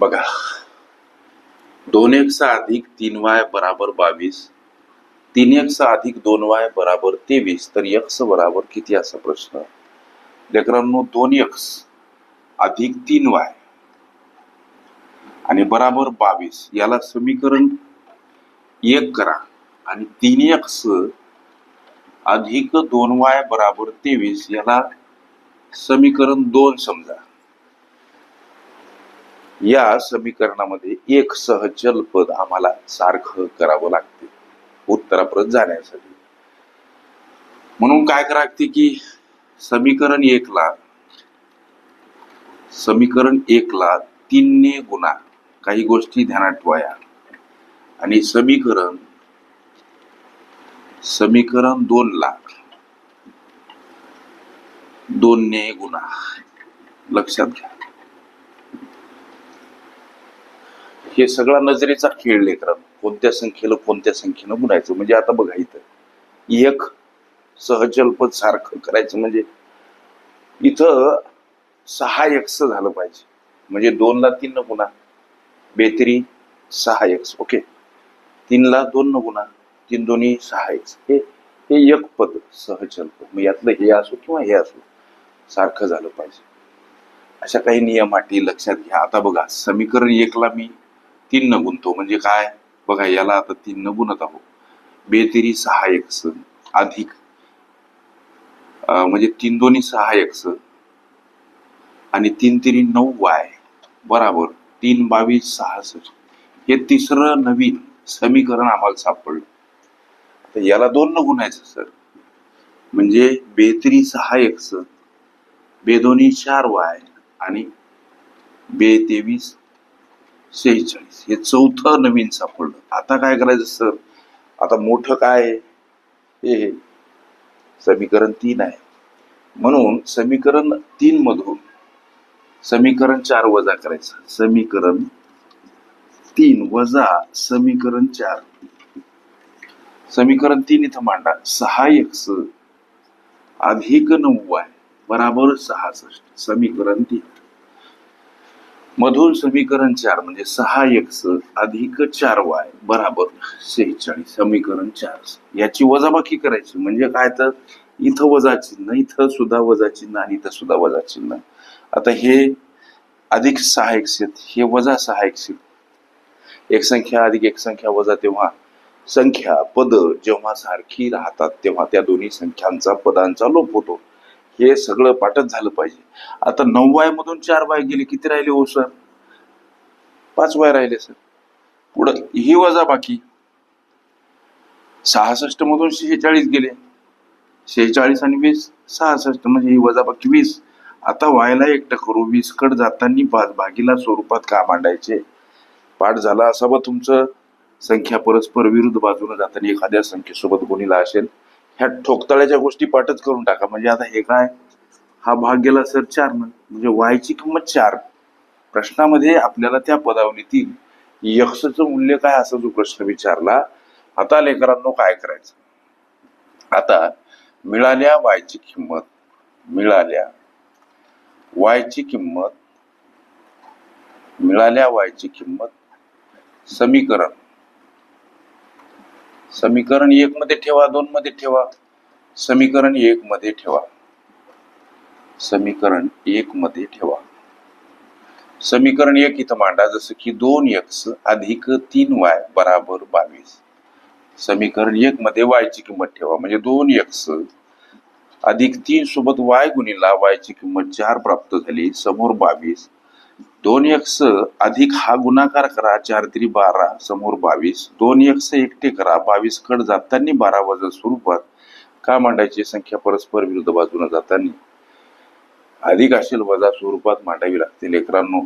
बघा. दोन एक्स अधिक तीन वाय बराबर बावीस. तीन एक्स अधिक दोन वाय बराबर तेवीस. तर एक्स बराबर किती असा प्रश्न? लेकरांनो दोन एक्स अधिक तीन वाय आणि बराबर बावीस. याला समीकरण एक करा. आणि तीन एक्स अधिक दोन वाय बराबर तेवीस याला समीकरण दोन समजा. या समीकरणामध्ये एक सहचल पद आम्हाला सारखं करावं लागते उत्तरापर्यंत जाण्यासाठी. म्हणून काय करा लागते की समीकरण एकला समीकरण एकला तीनने गुणा काही गोष्टी ध्यानात ठेवाया. आणि समीकरण समीकरण दोन ला दोनने गुणा लक्षात घ्या. हे सगळा नजरेचा खेळ लेकरांनो कोणत्या संख्येला कोणत्या संख्येनं गुणायचं म्हणजे आता बघा इथं. एक सहजल्पद सारखं करायचं म्हणजे इथं सहा एक्स झालं पाहिजे. म्हणजे दोनला तीन न गुणा. बेतरी सहा एक्स ओके? तीनला दोन न गुणा. तीन दोन्ही सहा एक्स हे हे एक पद सहजलपद. मग यातलं हे असो किंवा हे असो सारखं झालं पाहिजे. अशा काही नियम अटी लक्षात घ्या. आता बघा समीकरण एकला मी तीन न गुणतो म्हणजे काय? बघा याला आता तीन न गुणत आहो बेतेरी सहाय्यक स. अधिक. म्हणजे तीन दोन्ही सहाय्यक स. आणि तीन तिरी नऊ वाय. बराबर. तीन बावीस सहासष्ट. हे तिसरं नवीन समीकरण आम्हाला सापडलं. तर याला दोन न गुणायचं सर. म्हणजे बेतरी सहा एक्स बेदोनी चार वाय आणि बे तेवीस सेहेचाळीस हे चौथं नवीन सापडलं. आता काय करायचं सर? आता मोठं काय हे हे. समीकरण तीन आहे. म्हणून समीकरण तीन मधून समीकरण चार वजा करायचं. समीकरण तीन वजा समीकरण चार. समीकरण तीन इथं मांडा. सहा एक्स अधिक नऊ आहे बराबर सहासष्ट. समीकरण तीन. मधून समीकरण चार म्हणजे सहा एक्स अधिक चार वाय बराबर शेहेचाळीस समीकरण चार याची वजाबाकी करायची. म्हणजे काय तर? इथं वजा चिन्ह इथं सुद्धा वजा चिन्ह आणि इथं सुद्धा वजा चिन्ह. आता हे अधिक सहा एक्स हे वजा सहा एक्स एक संख्या अधिक एक संख्या वजा तेव्हा संख्या पद जेव्हा सारखी राहतात तेव्हा त्या दोन्ही संख्यांचा पदांचा लोप होतो. हे सगळं पाठच झालं पाहिजे. आता नऊ वाय मधून चार वाय गेले किती राहिले हो सर? पाच वाय राहिले सर. पुढं ही वजा बाकी. सहासष्ट मधून शेहेचाळीस गेले. शेहेचाळीस आणि वीस सहासष्ट म्हणजे ही वजा बाकी वीस. आता वायला एकटं करू वीस कड जाताना पाच भागीला स्वरूपात का मांडायचे. पाठ झाला असावा तुमचं. संख्या परस्पर विरुद्ध बाजूने जाताना एखाद्या संख्येसोबत गुणीला असेल. ह्या ठोकताळ्याच्या गोष्टी पाठच करून टाका. म्हणजे आता हे काय? हा भाग गेला सर चार न? म्हणजे वायची किंमत चार. प्रश्नामध्ये आपल्याला त्या पदावलीतील यक्षचं मूल्य काय असा जो प्रश्न विचारला? आता लेकरांनो काय करायचं? आता मिळाल्या वायची किंमत मिळाल्या वायची किंमत मिळाल्या वायची किंमत समीकरण. समीकरण एक मध्ये ठेवा दोन मध्ये ठेवा. समीकरण एक मध्ये ठेवा. समीकरण एक मध्ये ठेवा. समीकरण एक इथं मांडा जसं की दोन एक्स अधिक तीन वाय बराबर बावीस. समीकरण एक मध्ये वायची किंमत ठेवा म्हणजे दोन एक्स अधिक तीन सोबत वाय गुणिला वायची किंमत चार प्राप्त झाली समोर बावीस. दोन एक्स अधिक हा गुणाकार करा चार तरी बारा समोर बावीस. दोन एक्स एकटे करा बावीस कड जाताना बारा वजा स्वरूपात. का मांडायची संख्या परस्पर विरुद्ध बाजूने जाताना? अधिक असेल वजा स्वरूपात मांडावी लागते. लेकरांनो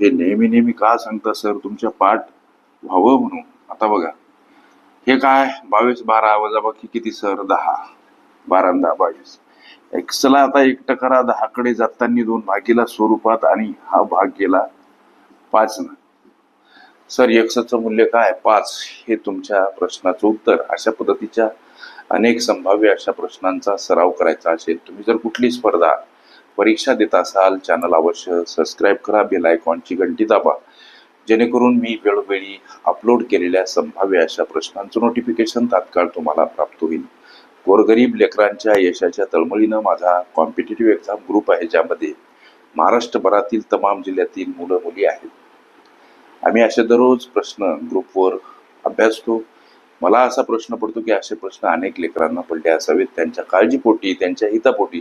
हे नेहमी नेहमी का सांगता सर? तुमच्या पाठ व्हावं म्हणून. आता बघा. हे काय? बावीस बारा वजा बाकी किती सर? दहा. बारा दहा बावीस. एक्सला आता एकटं करा दहाकडे जाताना दोन भागीला स्वरूपात आणि हा भाग गेला पाच ना. सर एक्सचं मूल्य काय? पाच हे तुमच्या प्रश्नाचं उत्तर. अशा पद्धतीच्या अनेक संभाव्य अशा प्रश्नांचा सराव करायचा असेल. तुम्ही जर कुठली स्पर्धा परीक्षा देत असाल चॅनल अवश्य सबस्क्राईब करा बेल आयकॉनची घंटी दाबा. जेणेकरून मी वेळोवेळी अपलोड केलेल्या संभाव्य अशा प्रश्नांचं नोटिफिकेशन तात्काळ तुम्हाला प्राप्त होईल. गोरगरीब लेकरांच्या यशाच्या तळमळीनं माझा कॉम्पिटेटिव्ह एक्झाम ग्रुप आहे ज्यामध्ये महाराष्ट्रभरातील तमाम जिल्ह्यातील मुलं मुली आहेत. आम्ही असे दररोज प्रश्न ग्रुपवर अभ्यासतो. मला असा प्रश्न पडतो की असे प्रश्न अनेक लेकरांना पडले असावेत. त्यांच्या काळजीपोटी त्यांच्या हितापोटी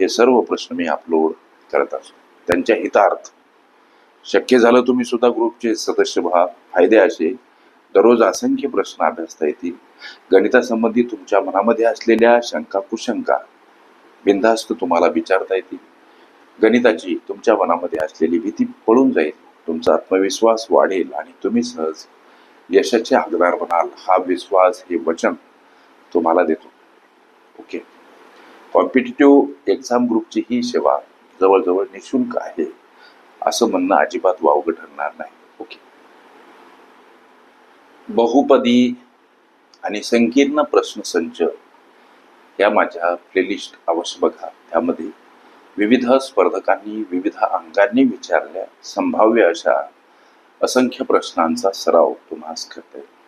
हे सर्व प्रश्न मी अपलोड करत असतो. त्यांच्या हितार्थ. शक्य झालं तुम्ही सुद्धा ग्रुपचे सदस्य व्हा. फायदे असे. दररोज असंख्य प्रश्न अभ्यासता येतील. गणितासंबंधी तुमच्या मनामध्ये असलेल्या शंका कुशंका बिनधास्त तुम्हाला विचारता येतील. गणिताची तुमच्या मनामध्ये असलेली भीती पळून जाईल. तुमचा आत्मविश्वास वाढेल आणि तुम्ही सहज यशाचे हकदार बनाल. हा विश्वास हे वचन तुम्हाला देतो. ओके. कॉम्पिटेटिव्ह एक्झाम ग्रुपची ही सेवा जवळजवळ निशुल्क आहे. असं म्हणणं अजिबात वावगं ठरणार नाही. ओके. बहुपदी आणि संकीर्ण प्रश्नसंच या माझ्या प्लेलिस्ट अवश्य बघा. त्यामध्ये विविध स्पर्धकांनी विविध अंगांनी विचारल्या संभाव्य अशा असंख्य प्रश्नांचा सराव तुम्हाला करता येईल.